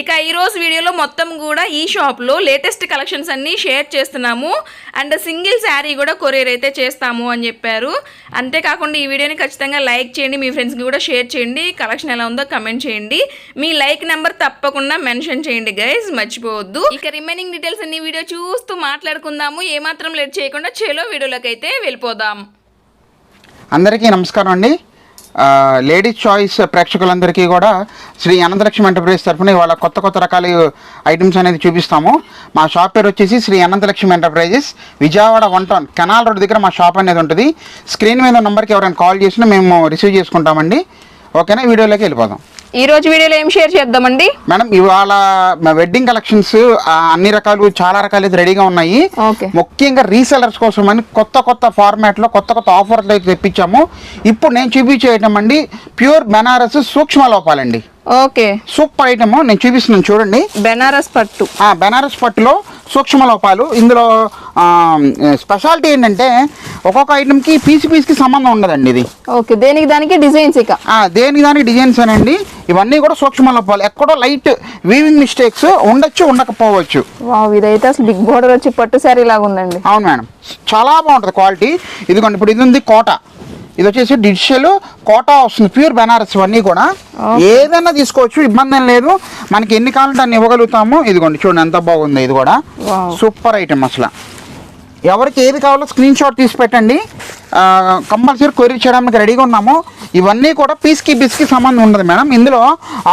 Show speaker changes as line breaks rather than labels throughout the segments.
ఇక ఈరోజు వీడియోలో మొత్తం కూడా ఈ షాప్లో లేటెస్ట్ కలెక్షన్స్ అన్నీ షేర్ చేస్తున్నాము. అండ్ సింగిల్ శారీ కూడా కొరియర్ అయితే చేస్తాము అని చెప్పారు. అంతేకాకుండా ఈ వీడియోని ఖచ్చితంగా లైక్ చేయండి మీ ఫ్రెండ్స్కి కూడా షేర్ చేయండి. కలెక్షన్ ఎలా ఉందో కమెంట్ చేయండి. మీ లైక్ నెంబర్ తప్పకుండా మెన్షన్ చేయండి గైస్ మర్చిపోవద్దు. ఇక రిమైనింగ్ డీటెయిల్స్ అన్ని వీడియో చూస్తూ మాట్లాడుకుందాము. ఏమాత్రం లేట్ చేయకుండా చేలో వీడియోలోకి అయితే వెళ్ళిపోదాం.
అందరికీ నమస్కారం అండి. లేడీస్ చాయిస్ ప్రేక్షకులందరికీ కూడా శ్రీ అనంతలక్ష్మి ఎంటర్ప్రైజ్ తరఫున ఇవాళ కొత్త కొత్త రకాల ఐటమ్స్ అనేది చూపిస్తాము. మా షాప్ పేరు వచ్చేసి Shri Anantalakshmi enterprises. Vijayawada one town canal road దగ్గర మా షాప్ అనేది ఉంటుంది. స్క్రీన్ మీద నెంబర్కి ఎవరైనా కాల్ చేసినా మేము రిసీవ్ చేసుకుంటామండి. ఓకేనా? వీడియోలోకి వెళ్ళిపోదాం.
ఈ రోజు వీడియోలో ఏం షేర్ చేద్దామండి?
మేడం ఇవాళ వెడ్డింగ్ కలెక్షన్స్ అన్ని రకాలు చాలా రకాలు అయితే రెడీగా ఉన్నాయి.
ఓకే.
ముఖ్యంగా రీసెలర్స్ కోసం అని కొత్త కొత్త ఫార్మాట్లో కొత్త కొత్త ఆఫర్లు అయితే తెప్పించాము. ఇప్పుడు నేను చూపించేయటం అండి ప్యూర్ బెనారస్ సూక్ష్మ లోపాలండి
ఓకే.
సూపర్ ఐటమ్ నేను చూపిస్తున్నాను చూడండి.
బెనారస్ పట్టు.
ఆ బెనారస్ పట్టులో సూక్ష్మ లోపాలు. ఇందులో స్పెషాలిటీ ఏంటంటే ఒక్కొక్క ఐటమ్కి పీస్ పీస్కి సంబంధం ఉండదండి ఇది.
ఓకే దేనికి దానికి? డిజైన్స్ ఇక.
దేనికి దానికి డిజైన్స్ అనండి. ఇవన్నీ కూడా సూక్ష్మ లోపాలు. ఎక్కడో లైట్ వీవింగ్ మిస్టేక్స్ ఉండొచ్చు ఉండకపోవచ్చు.
ఇదైతే అసలు బిగ్ బోర్డర్ వచ్చి పట్టు శారీ లాగా ఉందండి
అవును మేడం. చాలా బాగుంటుంది క్వాలిటీ ఇదిగోండి ఇప్పుడు ఇది ఉంది కోట. ఇది వచ్చేసి డిజిటల్ కోటా వస్తుంది ప్యూర్ బెనారస్ ఇవన్నీ కూడా. ఏదైనా తీసుకోవచ్చు ఇబ్బంది లేదు. మనకి ఎన్ని కావాలంటే అన్ని ఇవ్వగలుగుతాము. ఇదిగోండి చూడండి ఎంత బాగుంది ఇది కూడా. సూపర్ ఐటమ్ అసలు. ఎవరికి ఏది కావాలో స్క్రీన్ షాట్ తీసి పెట్టండి. కంపల్సరీ కొరియర్ చేయడానికి రెడీగా ఉన్నాము. ఇవన్నీ కూడా పీస్కి పీస్కి సంబంధం ఉండదు మేడం. ఇందులో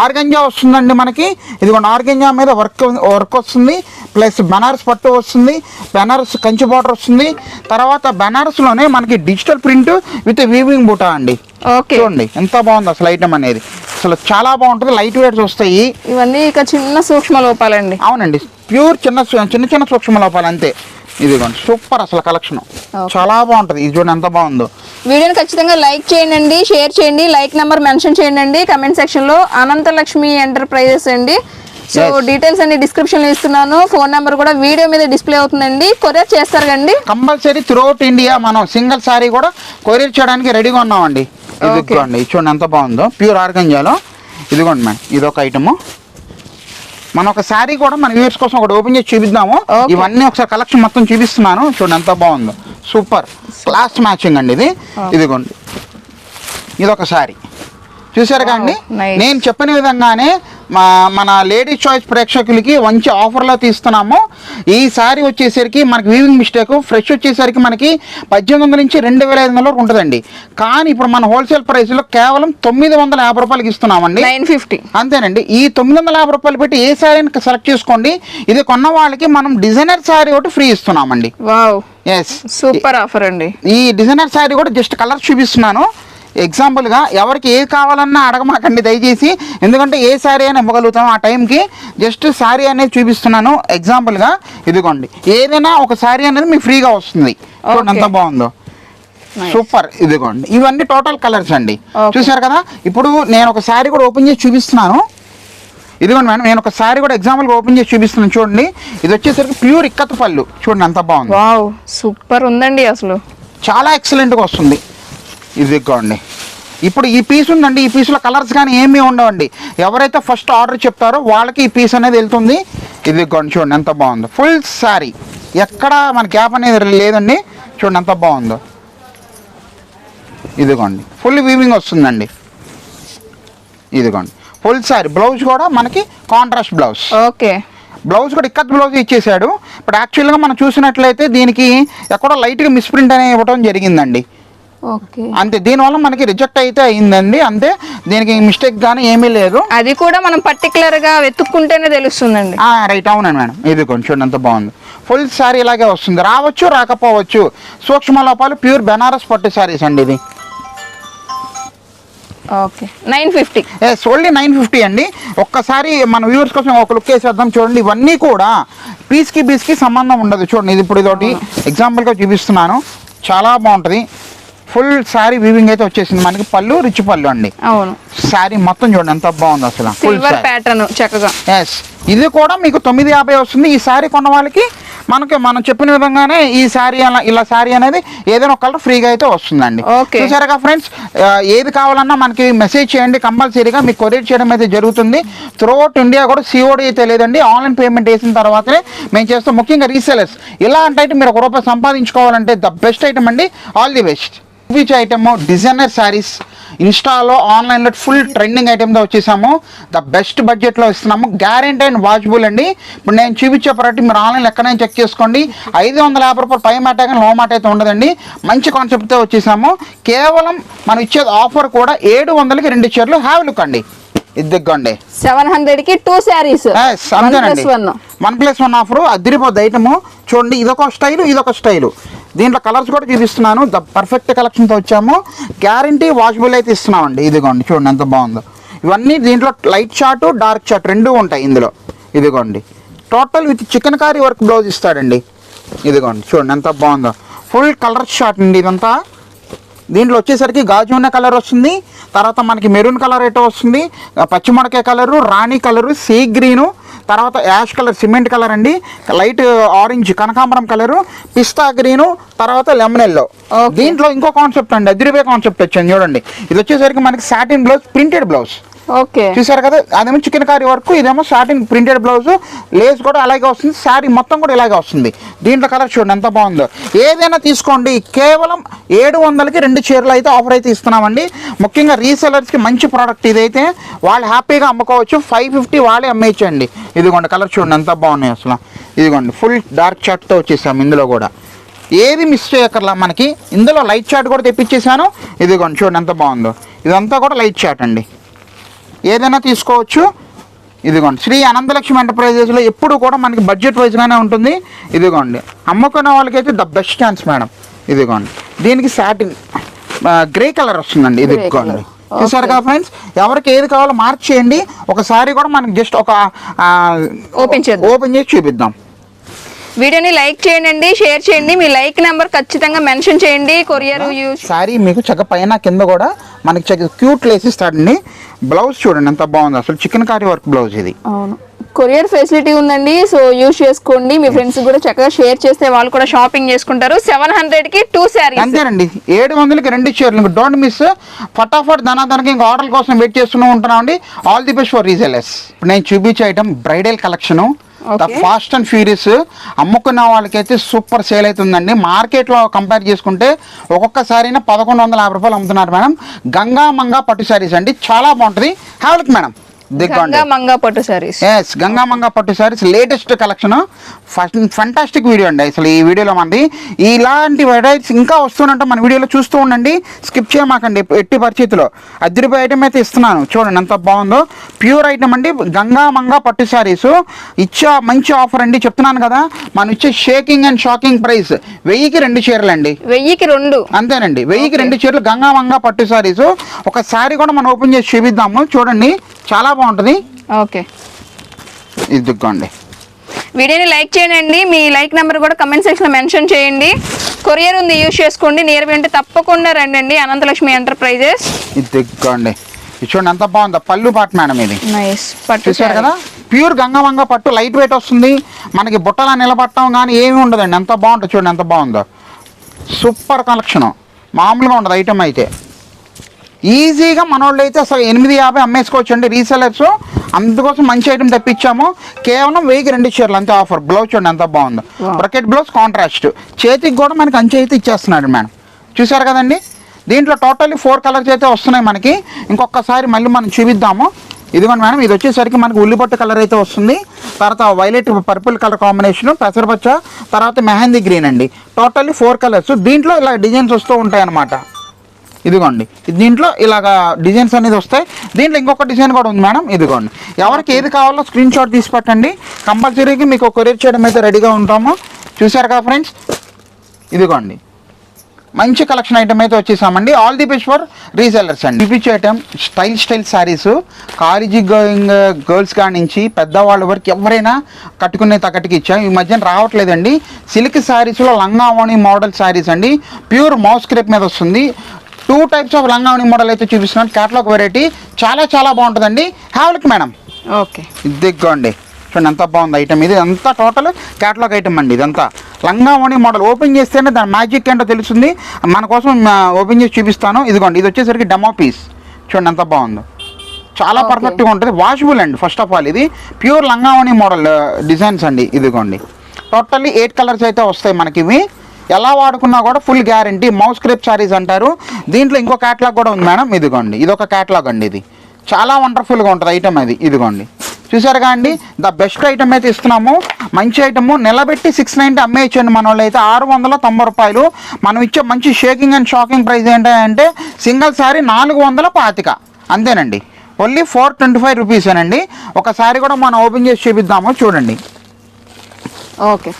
ఆర్గంజా వస్తుందండి మనకి. ఇదిగోండి ఆర్గంజా మీద వర్క్ వర్క్ వస్తుంది. ప్లస్ బనారస్ పట్టు వస్తుంది బెనారస్ కంచి బార్డర్ వస్తుంది. తర్వాత బెనారస్లోనే మనకి డిజిటల్ ప్రింట్ విత్ వీవింగ్ బూటా అండి.
ఓకే.
చూడండి ఎంత బాగుంది అసలు ఐటమ్ అనేది. అసలు చాలా బాగుంటుంది లైట్ వెయిట్స్ వస్తాయి.
ఇవన్నీ ఇక చిన్న సూక్ష్మ లోపాలండి.
అవునండి ప్యూర్ చిన్న చిన్న చిన్న సూక్ష్మ లోపాలు అంతే. ఇదిగోండి సూపర్ అసలు కలెక్షన్. చాలా బాగుంటుంది ఇది చూడండి ఎంత బాగుందో.
వీడియోని ఖచ్చితంగా లైక్ చేయండి షేర్ చేయండి లైక్ నెంబర్ మెన్షన్ చేయండి కమెంట్ సెక్షన్లో అనంతలక్ష్మి ఎంటర్ప్రైజెస్ అండి. సో. డీటెయిల్స్ అన్ని డిస్క్రిప్షన్లో ఇస్తున్నాను. ఫోన్ నెంబర్ కూడా వీడియో మీద డిస్ప్లే అవుతుందండి. కొరియర్ చేస్తారు కండి
కంపల్సరీ త్రూఅవుట్ ఇండియా మనం సింగిల్ సారీ కూడా కొరియర్ చేయడానికి రెడీగా ఉన్నామండి. ఇదిగోండి ఇది చూడండి ఎంత బాగుందో. ప్యూర్ ఆర్గంజాలో ఇదిగోండి మేడం ఇది ఒక ఐటము మనం ఒక శారీ కూడా మన వ్యూవర్స్ కోసం ఒకటి ఓపెన్ చేసి చూపిద్దాము. ఇవన్నీ ఒకసారి కలెక్షన్ మొత్తం చూపిస్తున్నాను. చూడండి ఎంత బాగుందో. సూపర్ క్లాస్ మ్యాచింగ్ అండి ఇది. ఇదిగోండి. ఇది ఒక శారీ చూసారు కండి. నేను చెప్పిన విధంగానే మా మన లేడీస్ చాయిస్ ప్రేక్షకులకి మంచి ఆఫర్లో తీస్తున్నాము. ఈ శారీ వచ్చేసరికి మనకి వీవింగ్ మిస్టేక్ ఫ్రెష్ వచ్చేసరికి మనకి పద్దెనిమిది వందల నుంచి రెండు వేల ఐదు వందల వరకు ఉంటుందండి. కానీ ఇప్పుడు మన హోల్సేల్ ప్రైస్లో కేవలం తొమ్మిది వందల యాభై రూపాయలకి ఇస్తున్నామండి.
Nine fifty.
అంతేనండి. ఈ తొమ్మిది వందల యాభై రూపాయలు పెట్టి ఏ శారీని సెలెక్ట్ చేసుకోండి ఇది కొన్న వాళ్ళకి మనం డిజైనర్ శారీ ఒకటి ఫ్రీ ఇస్తున్నామండి.
వావ్.
ఎస్
సూపర్ ఆఫర్ అండి.
ఈ డిజైనర్ శారీ కూడా జస్ట్ కలర్ చూపిస్తున్నాను. ఎగ్జాంపుల్గా ఎవరికి ఏది కావాలన్నా అడగమాకండి దయచేసి. ఎందుకంటే ఏ శారీ అయినా ఇవ్వగలుగుతాం ఆ టైంకి జస్ట్ శారీ అనేది చూపిస్తున్నాను. ఎగ్జాంపుల్గా ఇదిగోండి. ఏదైనా ఒక శారీ అనేది మీకు ఫ్రీగా వస్తుంది. చూడండి ఎంత. బాగుందో. సూపర్ ఇదిగోండి. ఇవన్నీ టోటల్ కలర్స్ అండి. చూసారు కదా? ఇప్పుడు నేను ఒక శారీ కూడా ఓపెన్ చేసి చూపిస్తున్నాను. ఇదిగోండి మేడం నేను ఒక శారీ కూడా ఎగ్జాంపుల్గా ఓపెన్ చేసి చూపిస్తున్నాను. చూడండి. ఇది వచ్చేసరికి ప్యూర్ ఇక్కత్ పళ్ళు. చూడండి ఎంత బాగుంది.
సూపర్ ఉందండి అసలు.
చాలా ఎక్సలెంట్గా వస్తుంది. ఇదిగోండి ఇప్పుడు ఈ పీస్ ఉందండి. ఈ పీస్లో కలర్స్ కానీ ఏమీ ఉండవండి. ఎవరైతే ఫస్ట్ ఆర్డర్ చెప్తారో వాళ్ళకి ఈ పీస్ అనేది వెళ్తుంది. ఇది ఇదిగోండి చూడండి ఎంత బాగుందో. ఫుల్ శారీ ఎక్కడ మన గ్యాప్ అనేది లేదండి. చూడండి ఎంత బాగుందో. ఇదిగోండి ఫుల్ వీవింగ్ వస్తుందండి. ఇదిగోండి ఫుల్ శారీ బ్లౌజ్ కూడా మనకి కాంట్రాస్ట్ బ్లౌజ్
ఓకే.
బ్లౌజ్ కూడా ఇక్కత్ బ్లౌజ్ ఇచ్చేసాడు. బట్ యాక్చువల్గా మనం చూసినట్లయితే దీనికి ఎక్కడో లైట్గా మిస్ప్రింట్ అనేది ఇవ్వడం జరిగిందండి. అంతే దీనివల్ల మనకి రిజెక్ట్ అయితే అయిందండి. అంతే దీనికి మిస్టేక్ కానీ ఏమీ లేదు.
అది కూడా మనం పర్టికులర్గా వెతుక్కుంటేనే తెలుస్తుందండి.
రైట్ అవునండి మేడం. ఇది కొంచెం ఎంత బాగుంది. ఫుల్ శారీ ఇలాగే వస్తుంది. రావచ్చు రాకపోవచ్చు. సూక్ష్మ లోపాలు ప్యూర్ బెనారస్ పట్టు శారీస్ అండి ఇది.
Okay nine fifty
yes only nine fifty అండి. ఒక్కసారి మన వ్యూవర్స్ కోసం ఒక లుక్ వేసేద్దాం. చూడండి ఇవన్నీ కూడా పీస్కి పీస్కి సంబంధం ఉండదు. చూడండి ఇది ఇప్పుడు ఇదొకటి ఎగ్జాంపుల్గా చూపిస్తున్నాను. చాలా బాగుంటుంది. ఫుల్ శారీ వీవింగ్ అయితే వచ్చేసింది మనకి పళ్ళు రిచ్ పళ్ళు అండి.
అవును.
శారీ మొత్తం చూడండి ఎంత బాగుంది అసలు. ఫుల్
ప్యాటర్న్ చక్కగా.
ఎస్ ఇది కూడా మీకు తొమ్మిది యాభై వస్తుంది. ఈ శారీ కొన్న వాళ్ళకి మనకి మనం చెప్పిన విధంగానే ఈ శారీ అలా ఇలా శారీ అనేది ఏదైనా ఒక కలర్ ఫ్రీగా అయితే వస్తుందండి. చూసారుగా ఫ్రెండ్స్ ఏది కావాలన్నా మనకి మెసేజ్ చేయండి కంపల్సరీగా మీకు కొరియర్ చేయడం అయితే జరుగుతుంది. త్రూఅవుట్ ఇండియా కూడా సిఓడి అయితే లేదండి. ఆన్లైన్ పేమెంట్ వేసిన తర్వాతనే మేము చేస్తాం. ముఖ్యంగా రీసెలర్స్ ఇలా అంటే మీరు ఒక రూపాయి సంపాదించుకోవాలంటే ద బెస్ట్ ఐటమ్ అండి. All the best beach item designer saris ఇన్స్టాలో ఆన్లైన్లో ఫుల్ ట్రెండింగ్ ఐటమ్తో వచ్చేసాము. ద బెస్ట్ బడ్జెట్లో ఇస్తున్నాము. గ్యారెంటీ అండ్ వాచబుల్ అండి. ఇప్పుడు నేను చూపించే ప్రొడక్ట్ మీరు ఆన్లైన్ ఎక్కడైనా చెక్ చేసుకోండి. ఐదు వందల యాభై రూపాయలు పై మాట కానీ లో మాట అయితే ఉండదండి. మంచి కాన్సెప్ట్తో వచ్చేసాము. కేవలం మనం ఇచ్చేది ఆఫర్ కూడా ఏడు వందలకి రెండు చీరలు. హ్యావ్ లుక్ అండి. ఇదిగోండి.
సెవెన్ హండ్రెడ్కి two saris one
plus one offer అదిరిపోద్ది item చూడండి ఇదొక స్టైల్ ఇదొక స్టైల్ దీంట్లో కలర్స్ కూడా చూపిస్తున్నాను. ద పర్ఫెక్ట్ కలెక్షన్తో వచ్చాము. గ్యారంటీ వాషబుల్ అయితే ఇస్తున్నామండి. ఇదిగోండి చూడండి ఎంత బాగుందో. ఇవన్నీ దీంట్లో లైట్ షార్ట్ డార్క్ షార్ట్ రెండు ఉంటాయి ఇందులో. ఇదిగోండి. Total with chikankari work blouse ఇస్తాడండి. ఇదిగోండి చూడండి ఎంత బాగుందో. ఫుల్ కలర్ షార్ట్ అండి ఇదంతా. దీంట్లో వచ్చేసరికి గాజు ఉన్న కలర్ వస్తుంది. తర్వాత మనకి మెరూన్ కలర్ ఎటో వస్తుంది. పచ్చిమిడకాయ కలరు రాణి కలరు సీ గ్రీను తర్వాత యాష్ కలర్ సిమెంట్ కలర్ అండి. లైట్ ఆరెంజ్ కనకాంబరం కలరు పిస్తా గ్రీను తర్వాత లెమన్ ఎల్లో. దీంట్లో ఇంకో కాన్సెప్ట్ అండి అదిరిపోయే కాన్సెప్ట్ వచ్చింది చూడండి. ఇది వచ్చేసరికి మనకి satin blouse printed blouse.
Okay.
చూసారు కదా? అదేమో చికెన్ కారీ వర్క్ ఇదేమో స్టార్టింగ్ ప్రింటెడ్ బ్లౌజ్ లేస్ కూడా అలాగే వస్తుంది. శారీ మొత్తం కూడా ఇలాగే వస్తుంది. దీంట్లో కలర్ చూడండి ఎంత బాగుందో. ఏదైనా తీసుకోండి. కేవలం ఏడు వందలకి రెండు చీరలు అయితే ఆఫర్ అయితే ఇస్తున్నామండి. ముఖ్యంగా రీసెలర్స్కి మంచి ప్రోడక్ట్ ఇదైతే వాళ్ళు హ్యాపీగా అమ్ముకోవచ్చు. ఫైవ్ ఫిఫ్టీ వాళ్ళే అమ్మేయచ్చండి. ఇదిగోండి కలర్ చూడండి ఎంత బాగున్నాయి అసలు. ఇదిగోండి ఫుల్ డార్క్ షర్ట్తో వచ్చేసాం ఇందులో కూడా. ఏది మిస్ చేయక్కర్లా మనకి. ఇందులో లైట్ చార్ట్ కూడా తెప్పించేసాను ఇదిగోండి చూడండి ఎంత బాగుందో. ఇదంతా కూడా లైట్ చార్ట్ అండి. ఏదైనా తీసుకోవచ్చు. ఇదిగోండి. శ్రీ అనంతలక్ష్మి ఎంటర్ప్రైజెస్లో ఎప్పుడు కూడా మనకి బడ్జెట్ వైజ్గానే ఉంటుంది. ఇదిగోండి. అమ్ముకునే వాళ్ళకైతే ద బెస్ట్ ఛాన్స్ మేడం. ఇదిగోండి. దీనికి సాటిన్ గ్రే కలర్ వస్తుందండి. ఇదిగోండి. కదా ఫ్రెండ్స్? ఎవరికి ఏది కావాలో మార్క్ చేయండి. ఒకసారి కూడా మనకి జస్ట్ ఒక
Open చేద్దాం.
ఓపెన్ చేసి చూపిద్దాం.
వీడియోని లైక్ చేయండి షేర్ చేయండి. మీ లైక్ నెంబర్ ఖచ్చితంగా మెన్షన్ చేయండి. కొరియర్ యూస్
శారీ మీకు చక్క పైన కింద కూడా మనకి క్యూట్ లేస్ ఇస్తాడండి. బ్లౌజ్ చూడండి ఎంత బాగుంది. అసలు చికెన్ కారీ వర్క్ బ్లౌజ్ ఇది.
అవును. కొరియర్ ఫెసిలిటీ ఉందండి. సో యూజ్ చేసుకోండి. మీ ఫ్రెండ్స్ కూడా చక్కగా షేర్ చేస్తే వాళ్ళు కూడా షాపింగ్ చేసుకుంటారు. సెవెన్ హండ్రెడ్కి టూ శారీస్.
అంతేనండి. ఏడు వందలకి రెండు చీరలు. Don't miss. ఫటాఫట్ ధనాధనకి ఇంకా ఆర్డర్ కోసం వెయిట్ చేస్తూనే ఉంటున్నామండి. All the best for resellers ఇప్పుడు నేను చూపించే item bridal collection. The. Fast and furious అమ్ముకున్న వాళ్ళకైతే సూపర్ సేల్ అవుతుందండి. మార్కెట్లో కంపేర్ చేసుకుంటే ఒక్కొక్క సారీన పదకొండు వందల యాభై రూపాయలు అమ్ముతున్నారు మేడం. గంగా మంగా పట్టు సారీస్ అండి. చాలా బాగుంటుంది. Have look madam.
Ganga Manga పట్టు శారీస్
ఎస్ గంగామంగ పట్టు saris latest collection fantastic video అండి. అసలు ఈ వీడియోలో మనది. ఇలాంటి వెరైటీస్ ఇంకా వస్తున్నట్టు మన వీడియోలో చూస్తూ ఉండండి. స్కిప్ చేయమాకండి ఎట్టి పరిస్థితిలో అద్దరిపోయి ఐటమ్ అయితే ఇస్తున్నాను. చూడండి ఎంత బాగుందో. ప్యూర్ ఐటమ్ అండి. గంగామంగ పట్టు సారీస్ ఇచ్చే మంచి ఆఫర్ అండి. చెప్తున్నాను కదా. మనం ఇచ్చే షేకింగ్ అండ్ షాకింగ్ ప్రైస్ వెయ్యికి రెండు చీరలు అండి
వెయ్యికి రెండు.
అంతేనండి. వెయ్యికి రెండు చీరలు గంగామంగ పట్టు సారీస్ ఒక సారీ కూడా మనం ఓపెన్ చేసి చూపిద్దాము. చూడండి. చాలా బాగుంటుంది.
ఓకే.
ఇదిగోండి
వీడియోని లైక్ చేయండి మీ లైక్ నెంబర్ కూడా కమెంట్ సెక్షన్లో మెన్షన్ చేయండి. కొరియర్ ఉంది యూజ్ చేసుకోండి నియర్ ఉంటే తప్పకుండా రండి అనంతలక్ష్మి ఎంటర్ప్రైజెస్.
ఇది దిగ్గండి ఇది చూడండి ఎంత బాగుందో పళ్ళు పాట మేడం ఇది.
నైస్ పట్టు
చూసారు కదా? ప్యూర్ గంగవంగ పట్టు లైట్ వెయిట్ వస్తుంది. మనకి బుట్టలా నిలబట్టడం కానీ ఏమీ ఉండదండి. ఎంత బాగుంటుంది చూడండి ఎంత బాగుందో. Super collection. మామూలుగా ఉండదు ఐటమ్ అయితే. ఈజీగా మనోళ్ళు అయితే అసలు ఎనిమిది యాభై అమ్మేసుకోవచ్చు అండి రీసెలర్స్. అందుకోసం మంచి ఐటమ్ తెప్పించాము. కేవలం వెయ్యికి రెండు చీరలు అంతే ఆఫర్ బ్లౌజ్ చూడండి ఎంత బాగుందో. బ్రకెట్ బ్లౌజ్ కాంట్రాస్ట్ చేతికి కూడా మనకి అంచె అయితే ఇచ్చేస్తున్నాడు మేడం. చూసారు కదండి? దీంట్లో టోటల్లీ ఫోర్ కలర్స్ అయితే వస్తున్నాయి మనకి. ఇంకొకసారి మళ్ళీ మనం చూపిద్దాము. ఇదిగోండి మేడం ఇది వచ్చేసరికి మనకి ఉల్లిపట్టు కలర్ అయితే వస్తుంది. తర్వాత వైలెట్ పర్పుల్ కలర్ కాంబినేషన్ పెసరపచ్చ తర్వాత మెహందీ గ్రీన్ అండి. టోటల్లీ ఫోర్ కలర్స్ దీంట్లో ఇలా డిజైన్స్ వస్తూ ఉంటాయి అన్నమాట ఇదిగోండి. దీంట్లో ఇలాగా డిజైన్స్ అనేది వస్తాయి. దీంట్లో ఇంకొక డిజైన్ కూడా ఉంది మేడం ఇదిగోండి. ఎవరికి ఏది కావాలో స్క్రీన్ షాట్ తీసి పెట్టండి. కంపల్సరీగా మీకు కొరియర్ చేయడం అయితే రెడీగా ఉంటాము. చూసారు కదా ఫ్రెండ్స్? ఇదిగోండి. మంచి కలెక్షన్ ఐటమ్ అయితే వచ్చేసామండి. All the best for resellers అండి. చూపించే item style style saris college going girls కాడి నుంచి పెద్దవాళ్ళ వరకు ఎవరైనా కట్టుకునే తగ్గట్టుకి ఇచ్చాం. ఈ మధ్యన రావట్లేదండి. సిల్క్ శారీస్లో లంగావాణి మోడల్ శారీస్ అండి. ప్యూర్ మౌస్ క్రేప్ మీద వస్తుంది. టూ టైప్స్ ఆఫ్ లంగావణి మోడల్ అయితే చూపిస్తున్నాను క్యాటలాగ్ వెరైటీ చాలా చాలా బాగుంటుందండి. హ్యావ్ లుక్ మేడం
ఓకే
ఇదిగోండి. చూడండి ఎంత బాగుంది ఐటమ్ ఇది అంతా టోటల్ క్యాటలాగ్ ఐటమ్ అండి ఇదంతా. లంగావణి మోడల్ ఓపెన్ చేస్తేనే దాని మ్యాజిక్ ఏంటో తెలుస్తుంది. మన కోసం ఓపెన్ చేసి చూపిస్తాను. ఇదిగోండి ఇది వచ్చేసరికి డెమో పీస్ చూడండి ఎంత బాగుందో. చాలా. పర్ఫెక్ట్గా ఉంటుంది. వాషబుల్ అండి ఫస్ట్ ఆఫ్ ఆల్ ఇది ప్యూర్ లంగావణి మోడల్ డిజైన్స్ అండి. ఇదిగోండి. టోటల్లీ ఎయిట్ కలర్స్ అయితే వస్తాయి మనకి ఇవి ఎలా వాడుకున్నా కూడా full guarantee. Moss crepe saris అంటారు. దీంట్లో ఇంకో క్యాటలాగ్ కూడా ఉంది మేడం. ఇదిగోండి. ఇది ఒక క్యాటలాగ్ అండి ఇది. చాలా వండర్ఫుల్గా ఉంటుంది ఐటమ్ అది. ఇదిగోండి. చూసారుగా అండి? ద బెస్ట్ ఐటమ్ అయితే ఇస్తున్నాము మంచి ఐటమ్. నిలబెట్టి సిక్స్ నైంటీ అమ్మేయచ్చండి మన వాళ్ళు అయితే ఆరు వందల తొంభై రూపాయలు. మనం ఇచ్చే మంచి షేకింగ్ అండ్ షాకింగ్ ప్రైస్ ఏంటంటే సింగిల్ సారీ నాలుగు వందల పాతిక. అంతేనండి. ఓన్లీ ఫోర్ ట్వంటీ ఫైవ్ రూపీసేనండి. ఒకసారి కూడా మనం ఓపెన్ చేసి చూపిద్దాము. చూడండి.
ఓకే.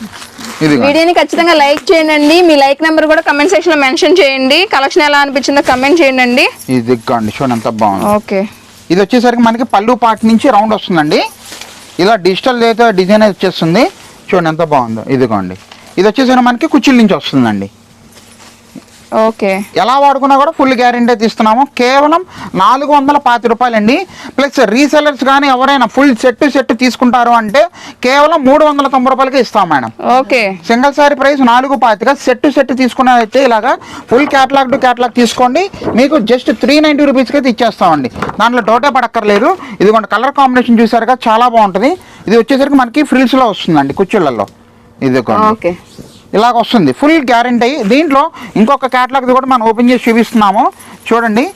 వీడియోని ఖచ్చితంగా లైక్ చేయండి. మీ లైక్ నెంబర్ కూడా కమెంట్ సెక్షన్లో మెన్షన్ చేయండి. కలెక్షన్ ఎలా అనిపించిందో కమెంట్ చేయండి.
ఇది చూడండి ఎంత బాగుంది.
ఓకే.
ఇది వచ్చేసరికి మనకి పళ్ళు పార్ట్ నుంచి రౌండ్ వస్తుందండి. ఇలా డిజిటల్ అయితే డిజైన్ అయితే వచ్చేస్తుంది. చూడండి ఎంత బాగుందో. ఇదిగోండి ఇది వచ్చేసరికి మనకి కుర్చీల నుంచి వస్తుందండి.
ఓకే.
ఎలా వాడుకున్నా కూడా ఫుల్ గ్యారెంటీ అయితే ఇస్తున్నాము కేవలం నాలుగు వందల పాతి రూపాయలండి. ప్లస్ రీసెలర్స్ కానీ ఎవరైనా ఫుల్ సెట్ సెట్ తీసుకుంటారు అంటే కేవలం మూడు వందల తొంభై రూపాయలకి ఇస్తాం madam.
Okay.
Single sari price నాలుగు పాతిక సెట్ సెట్ తీసుకున్నదైతే ఇలాగా ఫుల్ క్యాటలాగ్ టు క్యాటలాగ్ తీసుకోండి. మీకు జస్ట్ త్రీ నైంటీ రూపీస్కి అయితే ఇచ్చేస్తామండి. దాంట్లో డోటే పడక్కర్లేదు. ఇదిగోండి కలర్ కాంబినేషన్ చూసారుగా చాలా బాగుంటుంది. ఇది వచ్చేసరికి మనకి ఫ్రిల్స్లో వస్తుందండి కుర్చీలలో ఇదిగోండి.
ఓకే.
ఇలాగ వస్తుంది ఫుల్ గ్యారంటీ దీంట్లో ఇంకొక క్యాటలాగ్ కూడా మనం ఓపెన్ చేసి చూపిస్తున్నాము. చూడండి.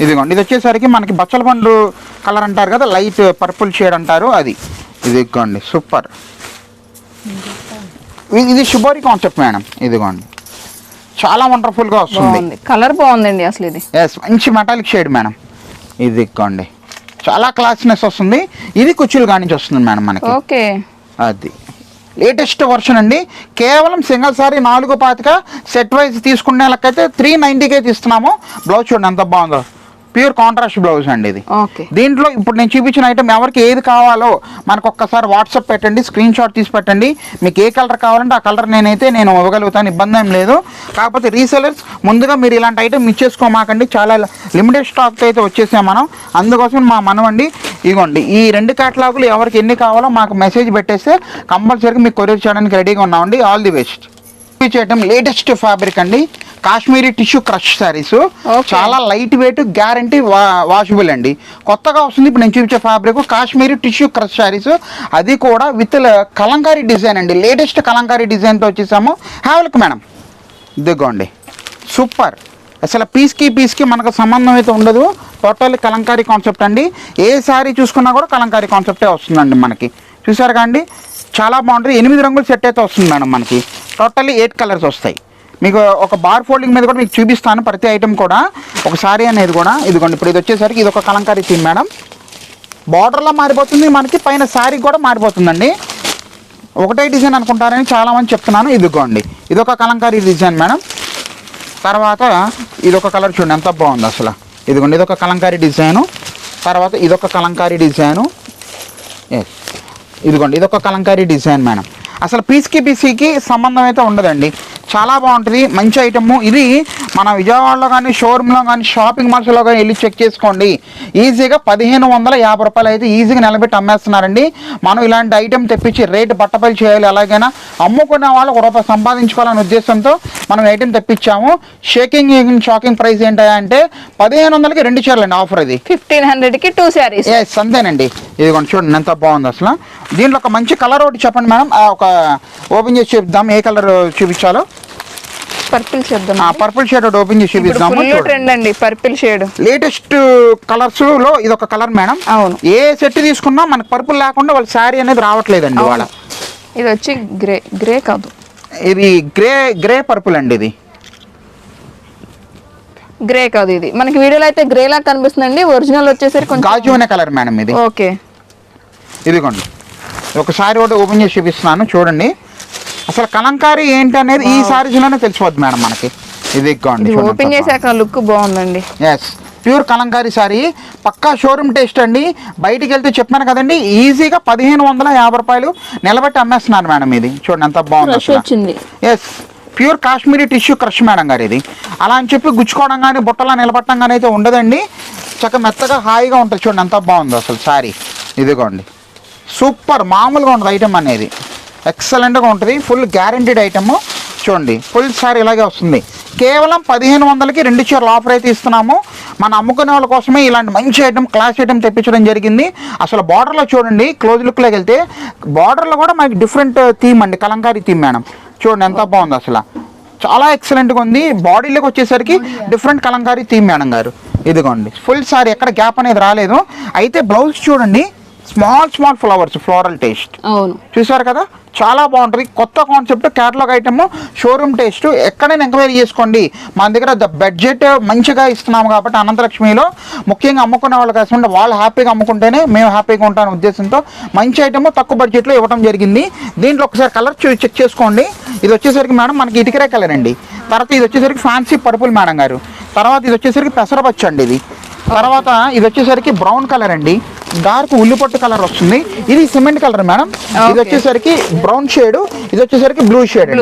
ఇదిగోండి. ఇది వచ్చేసరికి మనకి బచ్చల పండు కలర్ అంటారు కదా లైట్ పర్పుల్ షేడ్ అంటారు అది. ఇదిగోండి. సూపర్. ఇది- ఇది శుభోరి కాన్సెప్ట్ మేడం. ఇదిగోండి. చాలా వండర్ఫుల్గా వస్తుంది.
కలర్ బాగుందండి అసలు ఇది.
ఎస్ మంచి మెటాలిక్ షేడ్ మేడం. ఇది ఇక్కోండి చాలా క్లాస్నెస్ వస్తుంది. ఇది కుచ్చులు కానించి వస్తుంది మేడం మనకి.
ఓకే.
అది. లేటెస్ట్ వర్షన్ అండి. కేవలం సింగిల్ సారీ నాలుగు పాతిక సెట్ వైజ్ తీసుకునే లెక్కైతే త్రీ నైంటీకే తీస్తున్నాము. బ్లౌజ్ చూడండి ఎంత బాగుందో. ప్యూర్ కాంట్రాస్ట్ బ్లౌజ్ అండి ఇది.
ఓకే.
దీంట్లో ఇప్పుడు నేను చూపించిన ఐటమ్ ఎవరికి ఏది కావాలో మనకు ఒక్కసారి వాట్సాప్ పెట్టండి స్క్రీన్ షాట్ తీసి పెట్టండి. మీకు ఏ కలర్ కావాలంటే ఆ కలర్ నేనైతే నేను ఇవ్వగలుగుతాను ఇబ్బంది ఏం లేదు. కాకపోతే రీసెలర్స్ ముందుగా మీరు ఇలాంటి ఐటమ్ ఇచ్చేసుకోమాకండి. చాలా లిమిటెడ్ స్టాక్ అయితే వచ్చేసాం మనం. అందుకోసం మా మనవండి ఇగోండి ఈ రెండు కేటలాగులు ఎవరికి ఎన్ని కావాలో మాకు మెసేజ్ పెట్టేస్తే కంపల్సరీగా మీకు కొరియర్ చేయడానికి రెడీగా ఉన్నామండి. ఆల్ ది బెస్ట్ చూపించేయటం లేటెస్ట్ ఫ్యాబ్రిక్ అండి. Kashmiri tissue crush saris. చాలా లైట్ వెయిట్ గ్యారంటీ వాషబుల్ అండి. కొత్తగా వస్తుంది ఇప్పుడు నేను చూపించే fabric Kashmiri tissue crush saris. అది కూడా విత్ కలంకారీ డిజైన్ అండి. లేటెస్ట్ కలంకారీ డిజైన్తో వచ్చేసాము. హ్యావల్క్ మేడం ఇదిగోండి. సూపర్. అసలు పీస్కి పీస్కి మనకు సంబంధం అయితే ఉండదు. టోటల్ కలంకారీ కాన్సెప్ట్ అండి. ఏ శారీ చూసుకున్నా కూడా కలంకారీ కాన్సెప్టే వస్తుందండి మనకి. చూసారు అండి? చాలా బాగుంటుంది. ఎనిమిది రంగుల సెట్ అయితే వస్తుంది మేడం మనకి. టోటల్లీ ఎయిట్ కలర్స్ వస్తాయి. మీకు ఒక బార్ ఫోల్డింగ్ మీద కూడా మీకు చూపిస్తాను ప్రతి ఐటెం కూడా. ఒక సారీ అనేది కూడా. ఇదిగోండి ఇప్పుడు ఇది వచ్చేసరికి ఇది ఒక కలంకారీ థీమ్ మేడం. బార్డర్లో మారిపోతుంది మనకి పైన శారీ కూడా మారిపోతుందండి. ఒకటే డిజైన్ అనుకుంటారని చాలామంది చెప్తున్నాను ఇదిగోండి ఇది ఒక కలంకారీ డిజైన్ మేడం. తర్వాత ఇదొక కలర్ చూడండి ఎంత బాగుంది అసలు. ఇదిగోండి ఇదొక కలంకారీ డిజైను. తర్వాత ఇదొక కలంకారీ డిజైను. ఇదిగోండి ఇదొక కలంకారీ డిజైన్ మేడం. అసలు పీస్కి పీసీకి సంబంధం అయితే ఉండదండి. చాలా బాగుంటుంది. మంచి ఐటమ్. ఇది మన విజయవాడలో కానీ షోరూంలో కానీ షాపింగ్ మాల్స్లో కానీ వెళ్ళి చెక్ చేసుకోండి. ఈజీగా పదిహేను వందల యాభై రూపాయలు అయితే ఈజీగా నిలబెట్టి అమ్మేస్తున్నారండి. మనం ఇలాంటి ఐటెం తెప్పించి రేటు పట్టపలు చేయాలి ఎలాగైనా అమ్ముకునే వాళ్ళు ఒక రూపాయి సంపాదించుకోవాలనే ఉద్దేశంతో మనం ఐటెం తెప్పించాము. షేకింగ్ షాకింగ్ ప్రైస్ ఏంటంటే పదిహేను వందలకి రెండు చీరలు అండి ఆఫర్ ఇది.
ఫిఫ్టీన్ హండ్రెడ్కి టూ శారీస్
ఎస్ అంతేనండి. ఇదిగోండి చూడండి ఎంత బాగుంది అసలు. దీంట్లో ఒక మంచి కలర్ ఒకటి చెప్పండి మేడం. ఒక ఓపెన్ చేసి చూపిద్దాం. ఏ కలర్ చూపించాలో?
పర్పుల్ చేద్దాం
ఆ పర్పుల్ షేడ్ ఒకటి ఓపెన్ చేసి చూపిద్దాము.
ట్రెండ్ అండి పర్పుల్ షేడ్.
లేటెస్ట్ కలర్స్లో ఇది ఒక కలర్ మేడం.
అవును.
ఏ సెట్ తీసుకున్నా మనకు పర్పుల్ లేకుండా వాళ్ళ శారీ అనేది రావట్లేదండి వాళ్ళ
ఇది వచ్చి గ్రే గ్రే కాదు.
ఇది గ్రే గ్రే పర్పుల్ అండి ఇది.
గ్రే కాదు ఇది. మనకి వీడియోలో అయితే గ్రే లాగా కనిపిస్తుందండి ఒరిజినల్ వచ్చేసరికి కొంచెం
గాజు అనే కలర్ మేడం ఇది.
ఓకే.
ఇదిగోండి. ఒకసారి ఒకటి ఓపెన్ చేసి చూపిస్తున్నాను చూడండి. అసలు కలంకారీ ఏంటి అనేది ఈ సారీస్లోనే తెలిసిపోద్ది మేడం మనకి. ఇది
ఓపెన్ చేశాక లుక్ బాగుందండి.
Yes pure Kalamkari sari. పక్కా షోరూమ్ టేస్ట్ అండి. బయటికి వెళ్తే చెప్పాను కదండి ఈజీగా పదిహేను వందల యాభై రూపాయలు నిలబెట్టి అమ్మేస్తున్నారు మేడం ఇది. చూడండి ఎంత బాగుంది yes pure Kashmiri tissue crush madam గారు ఇది. అలా అని చెప్పి గుచ్చుకోవడం కానీ బుట్టలా నిలబట్టడం కానీ అయితే ఉండదండి. చక్క మెత్తగా హాయిగా ఉంటుంది. చూడండి ఎంత బాగుంది అసలు సారీ. ఇదిగోండి. సూపర్ మామూలుగా ఉండదు ఐటెం అనేది. ఎక్సలెంట్గా ఉంటుంది. ఫుల్ గ్యారంటీడ్ ఐటమ్ చూడండి. ఫుల్ సారీ ఇలాగే వస్తుంది. కేవలం పదిహేను వందలకి రెండు చీరలు ఆఫర్ అయితే ఇస్తున్నాము. మన అమ్ముకునే వాళ్ళ కోసమే ఇలాంటి మంచి ఐటమ్ క్లాస్ ఐటమ్ తెప్పించడం జరిగింది. అసలు బార్డర్లో చూడండి క్లోజ్ లుక్లోకి వెళ్తే బార్డర్లో కూడా మనకి డిఫరెంట్ థీమ్ అండి. కలంకారీ థీమ్ మేడం చూడండి ఎంత బాగుంది అసలు. చాలా ఎక్సలెంట్గా ఉంది. బాడీలోకి వచ్చేసరికి డిఫరెంట్ కలంకారీ థీమ్ మేడం గారు. ఇదిగోండి. ఫుల్ సారీ ఎక్కడ గ్యాప్ అనేది రాలేదు. అయితే బ్లౌజ్ చూడండి. Small small flowers floral taste.
అవును.
చూసారు కదా? చాలా బాగుంటుంది. కొత్త concept catalogue item showroom taste ఎక్కడైనా ఎంక్వైరీ చేసుకోండి. మన దగ్గర ద బడ్జెట్ మంచిగా ఇస్తున్నాము కాబట్టి అనంతలక్ష్మిలో ముఖ్యంగా అమ్ముకునే వాళ్ళకి కాకుండా వాళ్ళు హ్యాపీగా అమ్ముకుంటేనే మేము హ్యాపీగా ఉంటామనే ఉద్దేశంతో మంచి ఐటమ్ తక్కువ బడ్జెట్లో ఇవ్వడం జరిగింది. దీంట్లో ఒకసారి కలర్ చెక్ చేసుకోండి. ఇది వచ్చేసరికి మేడం మనకి ఇటుకరే కలర్ అండి. తర్వాత ఇది వచ్చేసరికి ఫ్యాన్సీ పర్పుల్ మేడం గారు. తర్వాత ఇది వచ్చేసరికి పెసరపచ్చ అండి ఇది. తర్వాత ఇది వచ్చేసరికి బ్రౌన్ కలర్ అండి. డార్క్ ఉల్లిపొట్టు కలర్ వస్తుంది. ఇది సిమెంట్ కలర్ మేడం. ఇది వచ్చేసరికి బ్రౌన్ షేడ్ ఇది వచ్చేసరికి బ్లూ షేడ్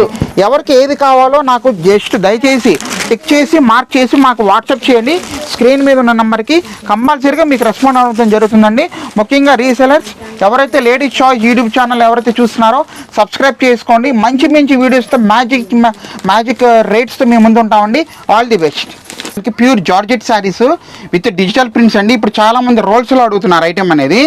ఎవరికి ఏది కావాలో నాకు జస్ట్ దయచేసి టిక్ చేసి మార్క్ చేసి మాకు వాట్సాప్ చేయండి. స్క్రీన్ మీద ఉన్న నెంబర్కి కంపల్సరీగా మీకు రెస్పాండ్ అవ్వడం జరుగుతుందండి. ముఖ్యంగా రీసెలర్స్ ఎవరైతే లేడీస్ చాయిస్ యూట్యూబ్ ఛానల్ ఎవరైతే చూస్తున్నారో సబ్స్క్రైబ్ చేసుకోండి. మంచి మంచి వీడియోస్తో మ్యాజిక్ మ్యాజిక్ uh, రేట్స్తో మేము ముందు ఉంటామండి. ఆల్ ది బెస్ట్ మనకి pure georgette saris with digital prints అండి. ఇప్పుడు చాలా మంది రోల్స్లో అడుగుతున్నారు ఐటమ్ అనేది.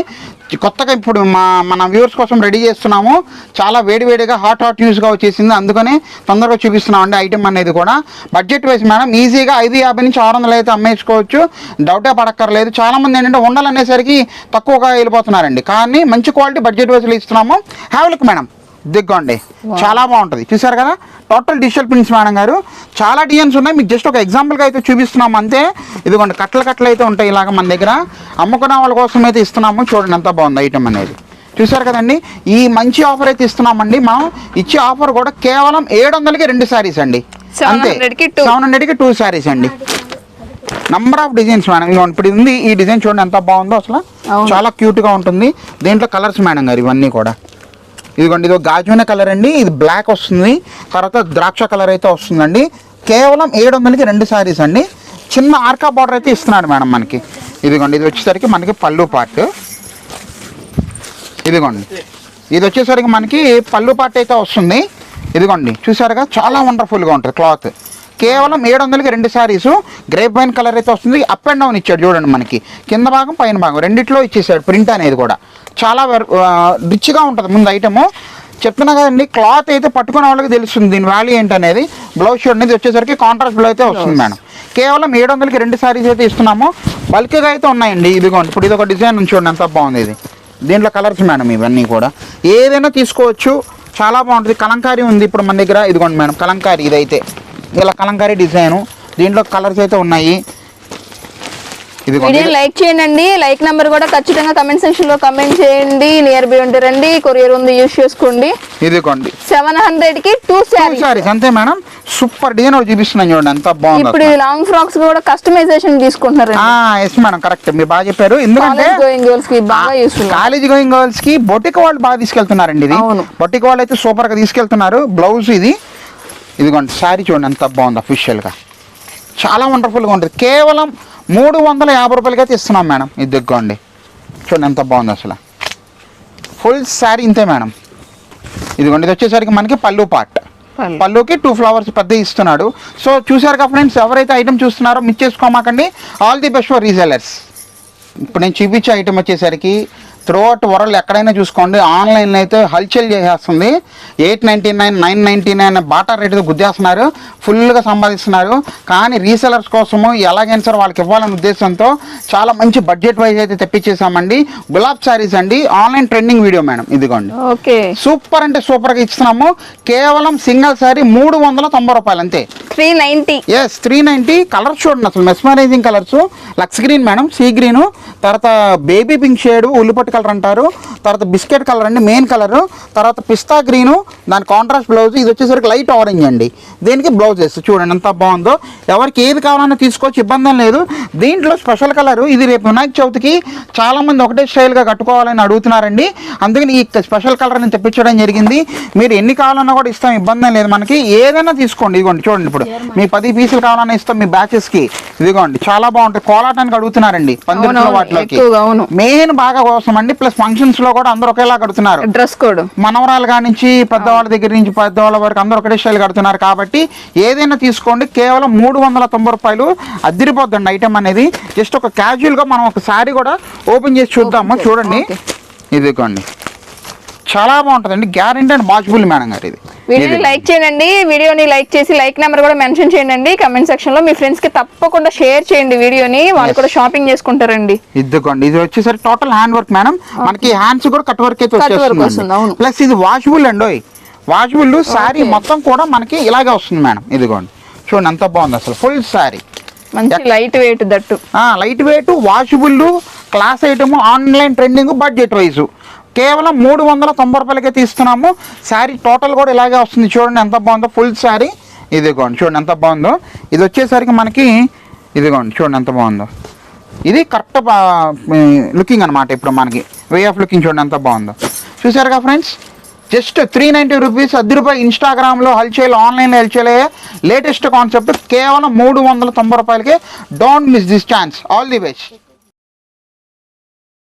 కొత్తగా ఇప్పుడు మా మన వ్యూవర్స్ కోసం రెడీ చేస్తున్నాము. చాలా వేడివేడిగా హాట్ హాట్ న్యూస్గా వచ్చేసింది. అందుకనే తొందరగా చూపిస్తున్నాం అండి ఐటమ్ అనేది కూడా. బడ్జెట్ వైజ్ మేడం ఈజీగా ఐదు యాభై నుంచి ఆరు వందలు అయితే అమ్మేసుకోవచ్చు. డౌటే పడక్కర్లేదు. చాలా మంది ఏంటంటే ఉండాలనేసరికి తక్కువగా వెళ్ళిపోతున్నారండి. కానీ మంచి క్వాలిటీ బడ్జెట్ వైజ్లో ఇస్తున్నాము. హ్యావ్ లుక్ మేడం దిగ్గండి చాలా బాగుంటుంది. చూసారు కదా? టోటల్ డిజిటల్ ప్రింట్స్ మేడం గారు. చాలా డిజైన్స్ ఉన్నాయి. మీకు జస్ట్ ఒక ఎగ్జాంపుల్గా అయితే చూపిస్తున్నాము అంతే. ఇదిగోండి కట్టలు కట్టలు అయితే ఉంటాయి ఇలాగ మన దగ్గర. అమ్ముకునే వాళ్ళ కోసం అయితే ఇస్తున్నాము. చూడండి ఎంత బాగుంది ఐటమ్ అనేది. చూసారు కదండి? ఈ మంచి ఆఫర్ అయితే ఇస్తున్నామండి. మనం ఇచ్చే ఆఫర్ కూడా కేవలం ఏడు వందలకి రెండు శారీస్ అండి.
700 కి two.
సెవెన్ హండ్రెడ్కి టూ శారీస్ అండి. Number of designs madam. ఇదిగోండి ఇప్పుడు ఉంది ఈ డిజైన్ చూడండి ఎంత బాగుందో అసలు. చాలా క్యూట్గా ఉంటుంది. దీంట్లో కలర్స్ మేడం గారు ఇవన్నీ కూడా. ఇదిగోండి ఇది గాజున కలర్ అండి ఇది బ్లాక్ వస్తుంది. తర్వాత ద్రాక్ష కలర్ అయితే వస్తుందండి. కేవలం ఏడు వందలకి రెండు శారీస్ అండి. చిన్న ఆర్కా బార్డర్ అయితే ఇస్తున్నాడు మేడం మనకి. ఇదిగోండి ఇది వచ్చేసరికి మనకి పళ్ళు పార్ట్ ఇదిగోండి ఇది వచ్చేసరికి మనకి పళ్ళు పార్ట్ అయితే వస్తుంది. ఇదిగోండి చూసారుగా చాలా వండర్ఫుల్గా ఉంటుంది క్లాత్ కేవలం ఏడు వందలకి రెండు శారీస్ గ్రేప్ వైన్ కలర్ అయితే వస్తుంది. అప్ అండ్ డౌన్ ఇచ్చాడు చూడండి మనకి. కింద భాగం పైన భాగం. రెండిట్లో ఇచ్చేసాడు ప్రింట్ అనేది కూడా. చాలా రిచ్గా ఉంటుంది ముందు ఐటము చెప్తున్నా కదండి క్లాత్ అయితే పట్టుకునే వాళ్ళకి తెలుస్తుంది దీని వాల్యూ ఏంటనేది. బ్లౌజ్ చూడండి ఇది వచ్చేసరికి కాంట్రాస్ట్ బ్లౌజ్ అయితే వస్తుంది మేడం కేవలం ఏడు వందలకి రెండు శారీస్ అయితే ఇస్తున్నాము. బల్క్గా అయితే ఉన్నాయండి ఇదిగోండి. ఇప్పుడు ఇది ఒక డిజైన్ ఉంది చూడండి ఎంత బాగుంది ఇది. దీంట్లో కలర్స్ మేడం ఇవన్నీ కూడా. ఏదైనా తీసుకోవచ్చు చాలా బాగుంటుంది. కలంకారీ ఉంది ఇప్పుడు మన దగ్గర. ఇదిగోండి మేడం కలంకారీ ఇదైతే. ఇలా కలంకారీ డిజైను దీంట్లో కలర్స్ అయితే ఉన్నాయి.
వీడియోని లైక్ చేయండి. లైక్ నెంబర్ కూడా ఖచ్చితంగా కమెంట్ సెక్షన్లో కమెంట్ చేయండి. నియర్ బై ఉంటే రండి. కొరియర్ ఉంది యూస్ చేసుకోండి.
ఇదిగోండి
సెవెన్ హండ్రెడ్కి టూ
సారీస్ అంతే మేడం. సూపర్ డిజైన్ చూపిస్తున్నాను చూడండి. ఎంత బాగుంది
ఇప్పుడు ఈ లాంగ్ ఫ్రాక్స్ కూడా కస్టమైజేషన్ తీసుకుంటున్నారు.
Yes madam. కరెక్ట్ మీరు బాగా చెప్పారు. ఎందుకంటే
కాలేజ్ గోయింగ్ గర్ల్స్కి బాగా యూస్ఫుల్
కాలేజ్ గోయింగ్ గర్ల్స్కి బొటిక్ వాళ్ళు బాగా తీసుకెళ్తున్నారండి ఇది.
అవును.
బొటిక్ వాళ్ళు అయితే సూపర్గా తీసుకెళ్తున్నారు. బ్లౌజ్ ఇది. ఇదిగోండి శారీ చూడండి. ఎంత బాగుంది అఫీషియల్గా. చాలా వండర్ఫుల్గా ఉంటుంది. కేవలం మూడు వందల యాభై రూపాయలకి అయితే ఇస్తున్నాం మేడం. ఇది దిగ్గోండి. చూడండి ఎంత బాగుంది అసలు. ఫుల్ శారీ ఇంతే మేడం. ఇదిగోండి ఇది వచ్చేసరికి మనకి పళ్ళు పార్ట్
పళ్ళు.
పళ్ళుకి టూ ఫ్లవర్స్ పెద్ద ఇస్తున్నాడు. సో చూసారు కదా ఫ్రెండ్స్ ఎవరైతే ఐటమ్ చూస్తున్నారో miss చేసుకోమాకండి. All the best for resellers ఇప్పుడు నేను చూపించే ఐటమ్ వచ్చేసరికి త్రూఅవుట్ వరల్డ్ ఎక్కడైనా చూసుకోండి. ఆన్లైన్లో అయితే హల్చల్ చేసేస్తుంది. Eight ninety nine nine ninety nine Bata రేటుతో గుద్దేస్తున్నారు. ఫుల్గా సంపాదిస్తున్నారు. కానీ రీసెలర్స్ కోసము ఎలాగైనా సరే వాళ్ళకి ఇవ్వాలనే ఉద్దేశంతో చాలా మంచి బడ్జెట్ వైజ్ అయితే తెప్పించేసామండి గులాబ్ శారీస్ అండి. Online trending video madam. ఇదిగోండి.
ఓకే.
సూపర్ అంటే సూపర్గా ఇస్తున్నాము కేవలం సింగిల్ శారీ మూడు వందల తొంభై రూపాయలు అంతే.
Three ninety.
Yes three ninety colours చూడండి అసలు మెస్మరైజింగ్ కలర్స్ లక్స్ గ్రీన్ మేడం. సీ గ్రీన్ తర్వాత బేబీ పింక్ షేడ్ ఉల్లిపట్టు కలర్ అంటారు తర్వాత బిస్కెట్ కలర్ అండి మెయిన్ కలర్ తర్వాత పిస్తా గ్రీను దాని కాంట్రాస్ట్ బ్లౌజ్ ఇది వచ్చేసరికి లైట్ ఆరెంజ్ అండి. దీనికి బ్లౌజ్ వేస్తుంది చూడండి ఎంత బాగుందో. ఎవరికి ఏది కావాలన్నా తీసుకోవచ్చు ఇబ్బంది లేదు. దీంట్లో స్పెషల్ కలర్ ఇది రేపు వినాయక చవితికి చాలా మంది ఒకటే స్టైల్గా కట్టుకోవాలని అడుగుతున్నారండి. అందుకని ఈ స్పెషల్ కలర్ నేను తెప్పించడం జరిగింది. మీరు ఎన్ని కావాలన్నా కూడా ఇస్తాం ఇబ్బంది లేదు మనకి. ఏదైనా తీసుకోండి ఇదిగోండి చూడండి ఇప్పుడు. మీ పది పీసులు కావాలన్నా ఇస్తాం మీ బ్యాచెస్కి ఇదిగోండి చాలా బాగుంటుంది కోలాటానికి అడుగుతున్నారండి
అవునవును,
వాటిలోకి. మెయిన్ బాగా కోసం అండి ప్లస్ ఫంక్షన్స్లో కూడా అందరూ ఒకేలా కడుతున్నారు.
డ్రెస్ కోడ్
మనవరాలు కాడి నుంచి పెద్దవాళ్ళ దగ్గర నుంచి పెద్దవాళ్ళ వరకు అందరూ ఒకటే స్టైల్ కడుతున్నారు కాబట్టి ఏదైనా తీసుకోండి. కేవలం మూడు వందల తొంభై రూపాయలు అద్దరిపోద్దండి ఐటమ్ అనేది. జస్ట్ ఒక క్యాజువల్గా మనం ఒక సారీ కూడా ఓపెన్ చేసి చూద్దాము. చూడండి. ఇదిగోండి. చాలా బాగుంటుందండి. గ్యారెంటీ అండ్ వాచబుల్ మేడం గారు ఇది.
వీడియోని. లైక్ చేయండి వీడియోని లైక్ చేసి లైక్ నెంబర్ కూడా మెన్షన్ చేయండి కమెంట్ సెక్షన్లో మీ ఫ్రెండ్స్కి తప్పకుండా షేర్ చేయండి వీడియోని వాళ్ళు కూడా షాపింగ్ చేసుకుంటారండి.
ఇదిగోండి ఇది వచ్చేసరికి టోటల్ హ్యాండ్ వర్క్ మేడం మనకి హ్యాండ్స్ కూడా కట్ వర్క్ అయితే వచ్చేస్తుంది. ప్లస్ ఇది వాషబుల్ అండి వాషబుల్ శారీ మొత్తం కూడా మనకి ఇలాగే వస్తుంది మేడం ఇదిగోండి. చూడండి ఎంత బాగుంది అసలు. ఫుల్ శారీ
మంచి light weight that.
Light weight washable class item online trending budget wise కేవలం మూడు వందల తొంభై రూపాయలకే తీస్తున్నాము శారీ టోటల్ కూడా ఇలాగే వస్తుంది. చూడండి ఎంత బాగుందో. Full sari. ఇదిగోండి. చూడండి ఎంత బాగుందో. ఇది వచ్చేసరికి మనకి ఇదిగోండి. చూడండి ఎంత బాగుందో. ఇది కరెక్ట్ లుకింగ్ అనమాట ఇప్పుడు మనకి. వే ఆఫ్ లుకింగ్ చూడండి ఎంత బాగుందో. చూసారుగా friends? Just three ninety rupees అద్దె రూపాయి ఇన్స్టాగ్రామ్లో హల్చేల్ ఆన్లైన్లో హల్చేలే లేటెస్ట్ కాన్సెప్ట్ కేవలం మూడు వందల తొంభై రూపాయలకే. Don't miss this chance all the best